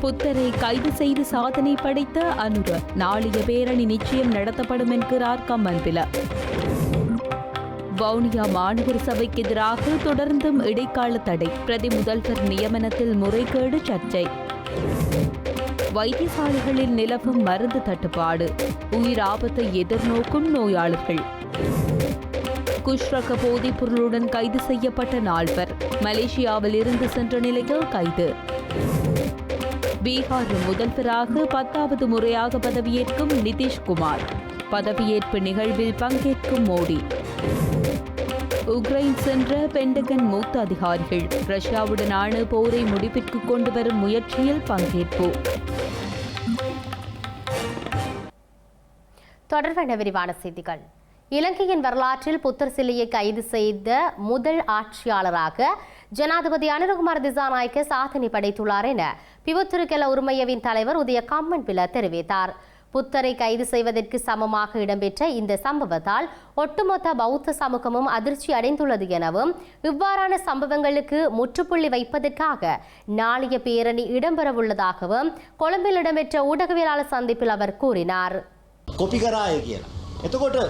புத்தரை கைது செய்து சாதனை படைத்த அனுர நாளைய பேரணி நிச்சயம் நடத்தப்படும் என்கிறார் கம்மன்பில வவுனியா மாநகர சபைக்கு எதிராக தொடர்ந்தும் இடைக்கால தடை பிரதி முதல்வர் நியமனத்தில் முறைகேடு சர்ச்சை. வைத்தியசாலைகளில் நிலவும் மருந்து தட்டுப்பாடு உயிர் ஆபத்தை எதிர்நோக்கும் நோயாளர்கள். குஷ்ரக போதைப் பொருளுடன் கைது செய்யப்பட்ட நால்வர் மலேசியாவில் இருந்து சென்ற நிலையில் கைது. பீகார் முதல்வராக பத்தாவது முறையாக பதவியேற்கும் நிதிஷ்குமார். பதவியேற்பு நிகழ்வில் பங்கேற்கும் மோடி. உக்ரைன் சென்ற பெண்டகன் மூத்த அதிகாரிகள் ரஷ்யாவுடனான போரை முடிவிற்கு கொண்டு வரும் முயற்சியில் பங்கேற்பு. தொடர்பான விரிவான செய்திகள். இலங்கையின் வரலாற்றில் புத்தர் சிலையை கைது செய்த முதல் ஆட்சியாளராக ஜனாதிபதி அனுரகுமார் திசாநாயக்க சாதனை படைத்துள்ளார் என பிவத்துருக்கெல உரிமையவின் தலைவர் உதய கம்மன் கம்மன்பில தெரிவித்தார். புத்தரை கைது செய்வதற்கு சமமாக இடம்பெற்ற இந்த சம்பவத்தால் ஒட்டுமொத்த பௌத்த சமூகமும் அதிர்ச்சி அடைந்துள்ளது எனவும் இவ்வாறான சம்பவங்களுக்கு முற்றுப்புள்ளி வைப்பதற்காக நாளைய பேரணி இடம்பெறவுள்ளதாகவும் கொழும்பில் இடம்பெற்ற ஊடகவியலாளர் சந்திப்பில் அவர் கூறினார். கொபிகராயகியலாம்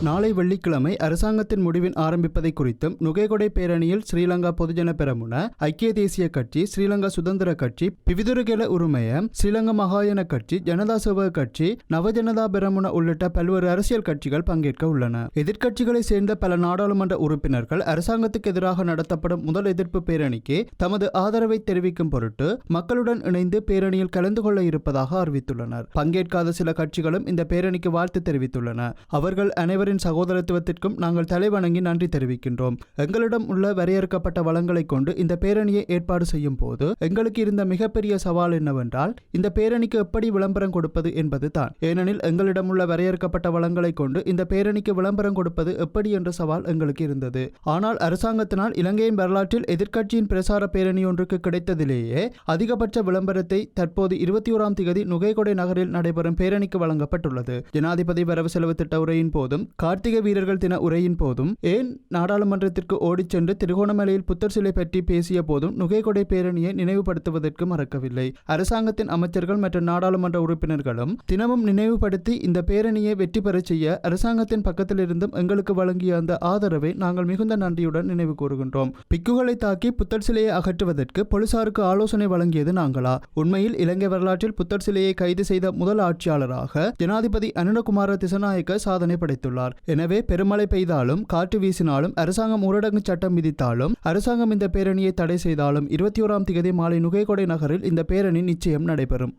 நாளை வெள்ளிக்கிழமை அரசாங்கத்தின் முடிவின் ஆரம்பிப்பதை குறித்தும் நுகைகொடை பேரணியில் ஸ்ரீலங்கா பொதுஜன பெரமுன ஐக்கிய தேசிய கட்சி ஸ்ரீலங்கா சுதந்திர கட்சி பிவிதுருகெல உரிமைய ஸ்ரீலங்கா மகாயன கட்சி ஜனதா சேவக கட்சி நவஜனதா பெரமுன உள்ளிட்ட பல்வேறு அரசியல் கட்சிகள் பங்கேற்க உள்ளன. எதிர்க்கட்சிகளை சேர்ந்த பல நாடாளுமன்ற உறுப்பினர்கள் அரசாங்கத்துக்கு எதிராக நடத்தப்படும் முதல் எதிர்ப்பு பேரணிக்கு தமது ஆதரவை தெரிவிக்கும் பொருட்டு மக்களுடன் இணைந்து பேரணியில் கலந்து கொள்ள இருப்பதாக அறிவித்துள்ளனர். பங்கேற்காத சில கட்சிகளும் இந்த பேரணிக்கு வாழ்த்து தெரிவித்துள்ளன. அவர் அவர்கள் அனைவரின் சகோதரத்துவத்திற்கும் நாங்கள் தலைவணங்கி நன்றி தெரிவிக்கின்றோம். எங்களிடம் உள்ள வரையறுக்கப்பட்ட வளங்களை கொண்டு இந்த பேரணியை ஏற்பாடு செய்யும் போது எங்களுக்கு இருந்த மிகப்பெரிய சவால் என்னவென்றால் இந்த பேரணிக்கு எப்படி விளம்பரம் கொடுப்பது என்பது தான். ஏனெனில் எங்களிடம் உள்ள வரையறுக்கப்பட்ட வளங்களை கொண்டு இந்த பேரணிக்கு விளம்பரம் கொடுப்பது எப்படி என்ற சவால் எங்களுக்கு இருந்தது. ஆனால் அரசாங்கத்தினால் இலங்கையின் வரலாற்றில் எதிர்க்கட்சியின் பிரசார பேரணி ஒன்றுக்கு கிடைத்ததிலேயே அதிகபட்ச விளம்பரத்தை தற்போது இருபத்தி ஓராம் திகதி நுகைகொடை நகரில் நடைபெறும் பேரணிக்கு வழங்கப்பட்டுள்ளது. ஜனாதிபதி வரவு செலவு திட்ட உரையின் போதும் கார்த்திகை வீரர்கள் தின உரையின் போதும் ஏன் நாடாளுமன்றத்திற்கு ஓடிச் சென்று திருகோணமலையில் புத்தர் சிலை பற்றி பேசிய போதும் நுகைகொடை பேரணியை நினைவுபடுத்துவதற்கு மறக்கவில்லை. அரசாங்கத்தின் அமைச்சர்கள் மற்றும் நாடாளுமன்ற உறுப்பினர்களும் தினமும் நினைவுபடுத்தி இந்த பேரணியை வெற்றி பெறச் செய்ய அரசாங்கத்தின் பக்கத்திலிருந்தும் எங்களுக்கு வழங்கிய அந்த ஆதரவை நாங்கள் மிகுந்த நன்றியுடன் நினைவு கூறுகின்றோம். பிக்குகளை தாக்கி புத்தர் சிலையை அகற்றுவதற்கு போலீசாருக்கு ஆலோசனை வழங்கியது நாங்களா? உண்மையில் இலங்கை வரலாற்றில் புத்தர் சிலையை கைது செய்த முதல் ஆட்சியாளராக ஜனாதிபதி அனுரகுமார திசநாயக்க சாதனை படைத்துள்ளார் எனவே பெருமழை பெய்தாலும் காற்று வீசினாலும் அரசாங்கம் ஊரடங்கு சட்டம் விதித்தாலும் அரசாங்கம் இந்த பேரணியை தடை செய்தாலும் இருபத்தி ஓராம் தேதி மாலை நுகைகொடை நகரில் இந்த பேரணி நிச்சயம் நடைபெறும்.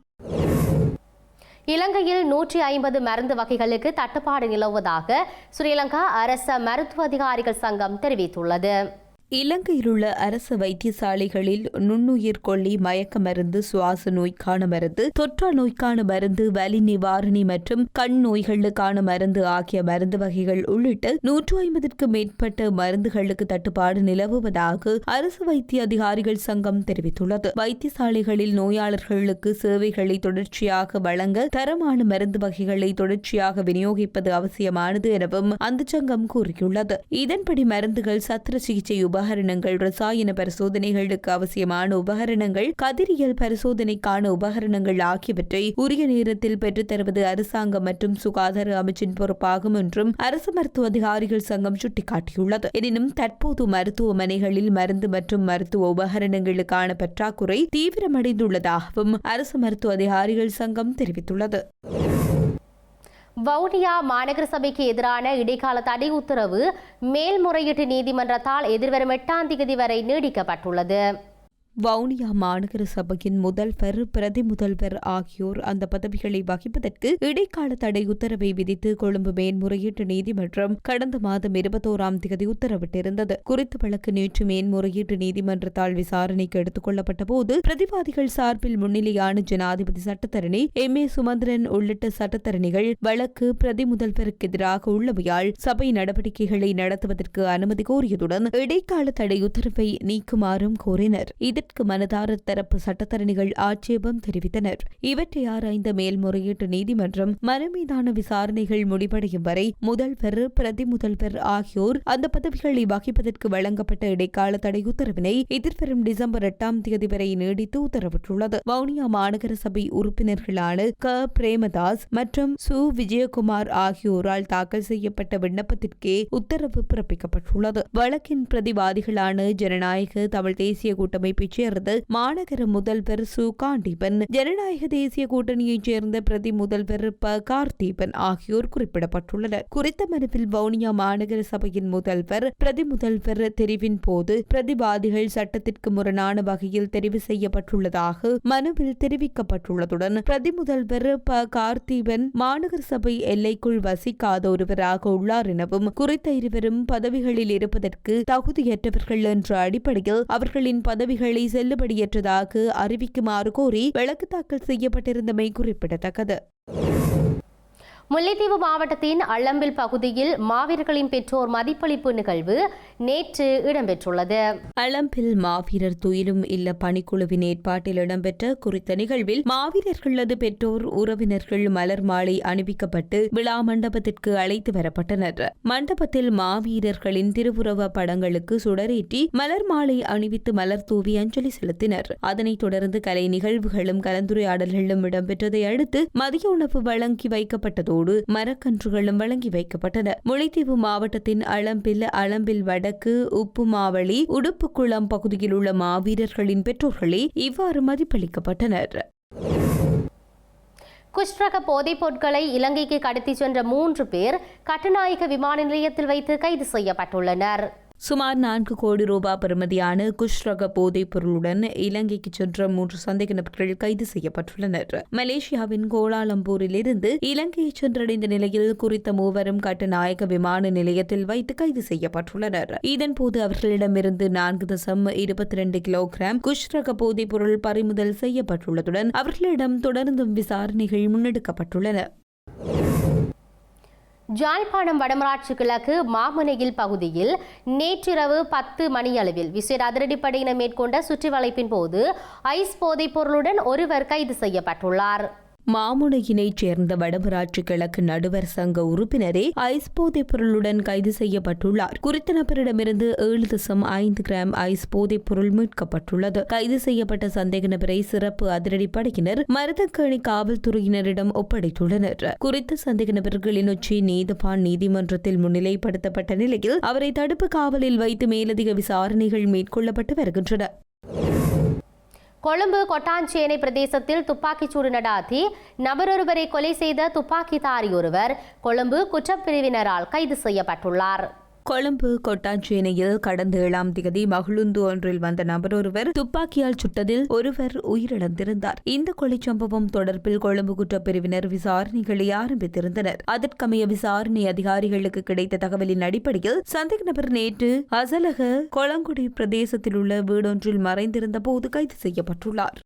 இலங்கையில் நூற்றி ஐம்பது மருந்து வகைகளுக்கு தட்டுப்பாடு நிலவுவதாக ஸ்ரீலங்கா அரச மருத்துவ அதிகாரிகள் சங்கம் தெரிவித்துள்ளது. இலங்கையில் உள்ள அரசு வைத்தியசாலைகளில் நுண்ணுயிர் கொல்லி மயக்க மருந்து சுவாச நோய்க்கான மருந்து தொற்றா நோய்க்கான மருந்து வலி நிவாரணி மற்றும் கண் நோய்களுக்கான மருந்து ஆகிய மருந்து வகைகள் உள்ளிட்ட நூற்று ஐம்பதுக்கு மேற்பட்ட மருந்துகளுக்கு தட்டுப்பாடு நிலவுவதாக அரசு வைத்திய அதிகாரிகள் சங்கம் தெரிவித்துள்ளது. வைத்தியசாலைகளில் நோயாளர்களுக்கு சேவைகளை தொடர்ச்சியாக வழங்க தரமான மருந்து வகைகளை தொடர்ச்சியாக விநியோகிப்பது அவசியமானது எனவும் அந்த சங்கம் கூறியுள்ளது. இதன்படி மருந்துகள் சத்திர சிகிச்சை உபகரணங்கள் ரசாயன பரிசோதனைகளுக்கு அவசியமான உபகரணங்கள் கதிரியல் பரிசோதனைக்கான உபகரணங்கள் ஆகியவற்றை உரிய நேரத்தில் பெற்றுத்தருவது அரசாங்கம் மற்றும் சுகாதார அமைச்சின் பொறுப்பாகும் என்றும் அரசு மருத்துவ அதிகாரிகள் சங்கம் சுட்டிக்காட்டியுள்ளது. எனினும் தற்போது மருத்துவமனைகளில் மருந்து மற்றும் மருத்துவ உபகரணங்களுக்கான பற்றாக்குறை தீவிரமடைந்துள்ளதாகவும் அரசு மருத்துவ அதிகாரிகள் சங்கம் தெரிவித்துள்ளது. வவுனியா மாநகர சபைக்கு எதிரான இடைக்கால தடை உத்தரவு மேல்முறையீட்டு நீதிமன்றத்தால் எதிர்வரும் எட்டாம் தேதி வரை நீடிக்கப்பட்டுள்ளது. வவுனியா மாநகர சபையின் முதல்வர் பிரதி முதல்வர் ஆகியோர் அந்த பதவிகளை வகிப்பதற்கு இடைக்கால தடை உத்தரவை விதித்து கொழும்பு மேன்முறையீட்டு நீதிமன்றம் கடந்த மாதம் இருபத்தோராம் தேதி உத்தரவிட்டிருந்தது. குறித்த வழக்கு நேற்று மேன்முறையீட்டு நீதிமன்றத்தால் விசாரணைக்கு எடுத்துக் கொள்ளப்பட்ட போது பிரதிவாதிகள் சார்பில் முன்னிலையான ஜனாதிபதி சட்டத்தரணி எம். ஏ. சுமந்திரன் உள்ளிட்ட சட்டத்தரணிகள் வழக்கு பிரதி முதல்வருக்கு எதிராக உள்ளவையால் சபை நடவடிக்கைகளை நடத்துவதற்கு அனுமதி கோரியதுடன் இடைக்கால தடை உத்தரவை நீக்குமாறும் கோரினர். இதற்கு மனதார தரப்பு சட்டத்தரணிகள் ஆட்சேபம் தெரிவித்தனர். இவற்றை ஆராய்ந்த மேல்முறையீட்டு நீதிமன்றம் மனு மீதான விசாரணைகள் முடிவடையும் வரை முதல்வர் பிரதி முதல்வர் ஆகியோர் அந்த பதவிகளை வகிப்பதற்கு வழங்கப்பட்ட இடைக்கால தடை உத்தரவினை எதிர்வரும் டிசம்பர் எட்டாம் தேதி வரை நீடித்து உத்தரவிட்டுள்ளது. வவுனியா மாநகர சபை உறுப்பினர்களான க. பிரேமதாஸ் மற்றும் சு. விஜயகுமார் ஆகியோரால் தாக்கல் செய்யப்பட்ட விண்ணப்பத்திற்கே உத்தரவு பிறப்பிக்கப்பட்டுள்ளது. வழக்கின் பிரதிவாதிகளான ஜனநாயக தமிழ் தேசிய கூட்டமைப்பைச் சேர்ந்த மாநகர முதல்வர் சு. காண்டீபன் ஜனநாயக தேசிய கூட்டணியைச் சேர்ந்த பிரதி முதல்வர் ப. கார்த்தீபன் ஆகியோர் குறிப்பிடப்பட்டுள்ளனர். குறித்த மனுவில் வவுனியா மாநகர சபையின் முதல்வர் பிரதி முதல்வர் தெரிவின் போது பிரதிவாதிகள் சட்டத்திற்கு முரணான வகையில் தெரிவு செய்யப்பட்டுள்ளதாக மனுவில் தெரிவிக்கப்பட்டுள்ளதுடன் பிரதி முதல்வர் ப. கார்த்தீபன் மாநகர சபை எல்லைக்குள் வசிக்காத ஒருவராக உள்ளார் எனவும் குறித்த இருவரும் பதவிகளில் இருப்பதற்கு தகுதியற்றவர்கள் என்ற அடிப்படையில் அவர்களின் பதவிகளை செல்லுபடியற்றதாக அறிவிக்குமாறு கோரி வழக்கு தாக்கல் செய்யப்பட்டிருந்தமை குறிப்பிடத்தக்கது. முல்லைத்தீவு மாவட்டத்தின் அள்ளம்பில் பகுதியில் மாவீரர்களின் பெற்றோர் மதிப்பளிப்பு நிகழ்வு நேற்று இடம்பெற்றுள்ளது. அளம்பில் மாவீரர் துயிலும் இல்ல பணிக்குழுவின் ஏற்பாட்டில் இடம்பெற்ற குறித்த நிகழ்வில் மாவீரர்களது பெற்றோர் உறவினர்கள் மலர் மாலை அணிவிக்கப்பட்டு விழா மண்டபத்திற்கு அழைத்து வரப்பட்டனர். மண்டபத்தில் மாவீரர்களின் திருவுருவ படங்களுக்கு சுடரேற்றி மலர் மாலை அணிவித்து மலர் தூவி அஞ்சலி செலுத்தினர். அதனைத் தொடர்ந்து கலை நிகழ்வுகளும் கலந்துரையாடல்களும் இடம்பெற்றதை அடுத்து மதிய உணவு வழங்கி வைக்கப்பட்டதோடு மரக்கன்றுகளும் வழங்கி வைக்கப்பட்டன. முளைத்தீவு மாவட்டத்தின் அளம்பில் அளம்பில் வடக்கு உப்புமாவளி உடுப்புக்குளம் பகுதியில் உள்ள மாவீரர்களின் பெற்றோர்களே இவ்வாறு மதிப்பளிக்கப்பட்டனர். குஷ்ரக போதைப் பொருட்களை இலங்கைக்கு கடத்திச் சென்ற மூன்று பேர் கட்டுநாயக்க விமான நிலையத்தில் வைத்து கைது செய்யப்பட்டுள்ளனர். சுமார் நான்கு கோடி ரூபாய் பெறுமதியான குஷ்ரக போதைப் பொருளுடன் இலங்கைக்கு சென்ற மூன்று சந்தேக நபர்கள் கைது செய்யப்பட்டுள்ளனர். மலேசியாவின் கோலாலம்பூரிலிருந்து இலங்கையை சென்றடைந்த நிலையில் குறித்த மூவரும் கட்டுநாயக விமான நிலையத்தில் வைத்து கைது செய்யப்பட்டுள்ளனர். இதன்போது அவர்களிடமிருந்து நான்கு தசம் இருபத்தி ரெண்டு கிலோகிராம் குஷ் ரக போதைப் பொருள் பறிமுதல் செய்யப்பட்டுள்ளதுடன் அவர்களிடம் தொடர்ந்தும் விசாரணைகள் முன்னெடுக்கப்பட்டுள்ளன. ஜாழ்ப்பாணம் வடமராட்சி கிழக்கு மாமனையில் பகுதியில் நேற்றிரவு பத்து மணியளவில் விசேட அதிரடிப்படையினர் மேற்கொண்ட சுற்றிவளைப்பின் போது ஐஸ் போதைப் பொருளுடன் ஒருவர் கைது செய்யப்பட்டுள்ளார். மாமுனையினைச் சேர்ந்த வடமராட்சி கிழக்கு நடுவர் சங்க உறுப்பினரே ஐஸ் போதைப் பொருளுடன் கைது செய்யப்பட்டுள்ளார். குறித்த நபரிடமிருந்து ஏழு தசம் ஐந்து கிராம் ஐஸ் போதைப் பொருள் மீட்கப்பட்டுள்ளது. கைது செய்யப்பட்ட சந்தேக நபரை சிறப்பு அதிரடிப்படையினர் மருதக்கேணி காவல்துறையினரிடம் ஒப்படைத்துள்ளனர். குறித்த சந்தேக நபர் கிளிநொச்சி நீதவான் நீதிமன்றத்தில் முன்னிலைப்படுத்தப்பட்ட நிலையில் அவரை தடுப்பு காவலில் வைத்து மேலதிக விசாரணைகள் மேற்கொள்ளப்பட்டு வருகின்றன. கொழும்பு கொட்டாஞ்சேனை பிரதேசத்தில் துப்பாக்கிச்சூடு நடாத்தி நபரொருவரை கொலை செய்த துப்பாக்கிதாரி ஒருவர் கொழும்பு குற்றப்பிரிவினரால் கைது செய்யப்பட்டுள்ளார். கொழும்பு கொட்டாஞ்சேனையில் கடந்த ஏழாம் தேதி மகிழுந்து ஒன்றில் வந்த நபர் ஒருவர் துப்பாக்கியால் சுட்டதில் ஒருவர் உயிரிழந்திருந்தார். இந்த கொலைச் சம்பவம் தொடர்பில் கொழும்பு குற்றப்பிரிவினர் விசாரணைகளை ஆரம்பித்திருந்தனர். அதற்கமைய விசாரணை அதிகாரிகளுக்கு கிடைத்த தகவலின் அடிப்படையில் சந்தேக நபர் நேற்று அசலக கொளங்குடி பிரதேசத்தில் உள்ள வீடொன்றில் மறைந்திருந்த போது கைது செய்யப்பட்டுள்ளார்.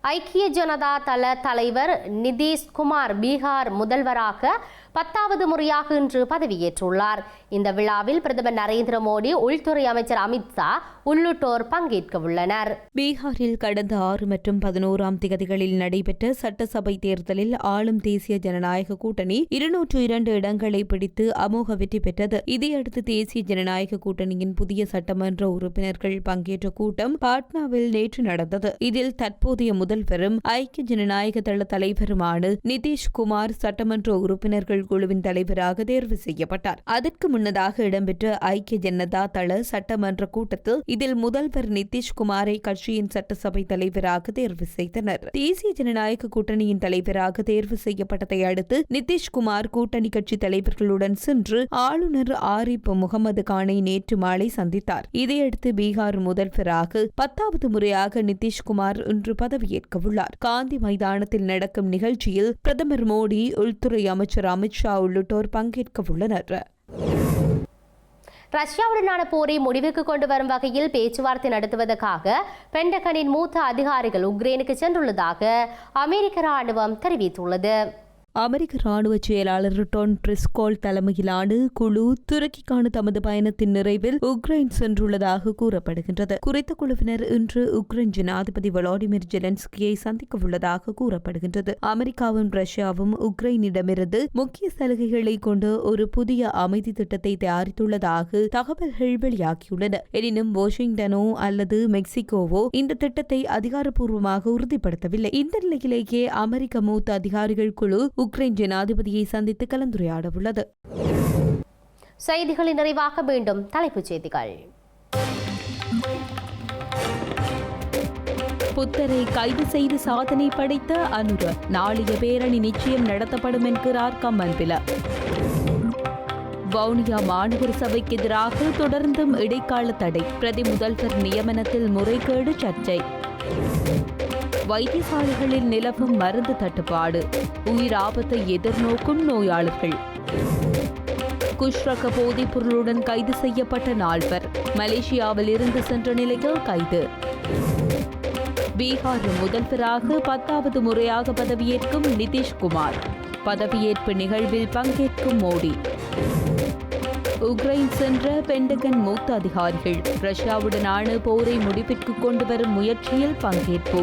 ஐக்கிய ஜனதா தள தலைவர் நிதிஷ்குமார் பீகார் முதல்வராக பத்தாவது முறையாக இன்று பதவியேற்றுள்ளார். இந்த விழாவில் பிரதமர் நரேந்திர மோடி உள்துறை அமைச்சர் அமித்ஷா உள்ளிட்டோர் பங்கேற்க உள்ளனர். பீகாரில் கடந்த ஆறு மற்றும் பதினோராம் திகதிகளில் நடைபெற்ற சட்டசபை தேர்தலில் ஆளும் தேசிய ஜனநாயக கூட்டணி இருநூற்று இரண்டு இடங்களை பிடித்து அமோக வெற்றி பெற்றது. இதையடுத்து தேசிய ஜனநாயக கூட்டணியின் புதிய சட்டமன்ற உறுப்பினர்கள் பங்கேற்ற கூட்டம் பாட்னாவில் நேற்று நடந்தது. இதில் தற்போதைய முதல்வரும் ஐக்கிய ஜனநாயக தள தலைவருமான நிதிஷ்குமார் சட்டமன்ற உறுப்பினர்கள் குழுவின் தலைவராக தேர்வு செய்யப்பட்டார். அதற்கு முன்னதாக இடம்பெற்ற ஐக்கிய ஜனதா தள சட்டமன்ற கூட்டத்தில் இதில் முதல்வர் நிதிஷ்குமாரை கட்சியின் சட்டசபை தலைவராக தேர்வு செய்தனர். தேசிய ஜனநாயக கூட்டணியின் தலைவராக தேர்வு செய்யப்பட்டதை அடுத்து நிதிஷ்குமார் கூட்டணி கட்சி தலைவர்களுடன் சென்று ஆளுநர் ஆரிப் முகமது கானை நேற்று மாலை சந்தித்தார். இதையடுத்து பீகார் முதல்வராக பத்தாவது முறையாக நிதிஷ்குமார் இன்று பதவியேற்க உள்ளார் காந்தி மைதானத்தில் நடக்கும் நிகழ்ச்சியில் பிரதமர் மோடி உள்துறை அமைச்சர் அமித்ஷா உள்ளிட்டோர் பங்கேற்க உள்ளனர். ரஷ்யாவுடனான போரை முடிவுக்கு கொண்டு வரும் வகையில் பேச்சுவார்த்தை நடத்துவதற்காக பென்டகனின் மூத்த அதிகாரிகள் உக்ரைனுக்கு சென்றுள்ளதாக அமெரிக்க ராணுவம் தெரிவித்துள்ளது. அமெரிக்க ராணுவ செயலாளர் டொன் ட்ரிஸ்கோல் தலைமையிலான குழு துருக்கிக்கான தமது பயணத்தின் நிறைவில் உக்ரைன் சென்றுள்ளதாக கூறப்படுகின்றது. குறித்த குழுவினர் இன்று உக்ரைன் ஜனாதிபதி வளாடிமிர் ஜெலன்ஸ்கியை சந்திக்க உள்ளதாக கூறப்படுகின்றது. அமெரிக்காவும் ரஷ்யாவும் உக்ரைனிடமிருந்து முக்கிய சலுகைகளை கொண்டு ஒரு புதிய அமைதி திட்டத்தை தயாரித்துள்ளதாக தகவல்கள் வெளியாகியுள்ளன. எனினும் வாஷிங்டனோ அல்லது மெக்சிகோவோ இந்த திட்டத்தை அதிகாரப்பூர்வமாக உறுதிப்படுத்தவில்லை. இந்த நிலையிலேயே அமெரிக்க மூத்த அதிகாரிகள் குழு உக்ரைன் ஜனாதிபதியை சந்தித்து கலந்துரையாட உள்ளது செய்திகளின் நிறைவாக மீண்டும் தலைப்புச் செய்திகள். புத்தரை கைது செய்து சாதனை படைத்த அனுர நாளைய பேரணி நிச்சயம் நடத்தப்படும் என்கிறார் கம்மன்பில வவுனியா மாநகர சபைக்கு எதிராக தொடர்ந்தும் இடைக்கால தடை பிரதி முதல்வர் நியமனத்தில் முறைகேடு சர்ச்சை. வைத்தியசாலைகளில் நிலவும் மருந்து தட்டுப்பாடு உயிர் ஆபத்தை எதிர்நோக்கும் நோயாளர்கள் குஷ்ரக போதைப் பொருளுடன் கைது செய்யப்பட்ட நால்வர் மலேசியாவில் இருந்து சென்ற நிலையில் கைது. பீகார் முதல்வராக பத்தாவது முறையாக பதவியேற்கும் நிதிஷ்குமார் பதவியேற்பு நிகழ்வில் பங்கேற்கும் மோடி. உக்ரைன் சென்ற பெண்டகன் மூத்த அதிகாரிகள் ரஷ்யாவுடனான போரை முடிவிற்கு கொண்டு வரும் முயற்சியில் பங்கேற்பு.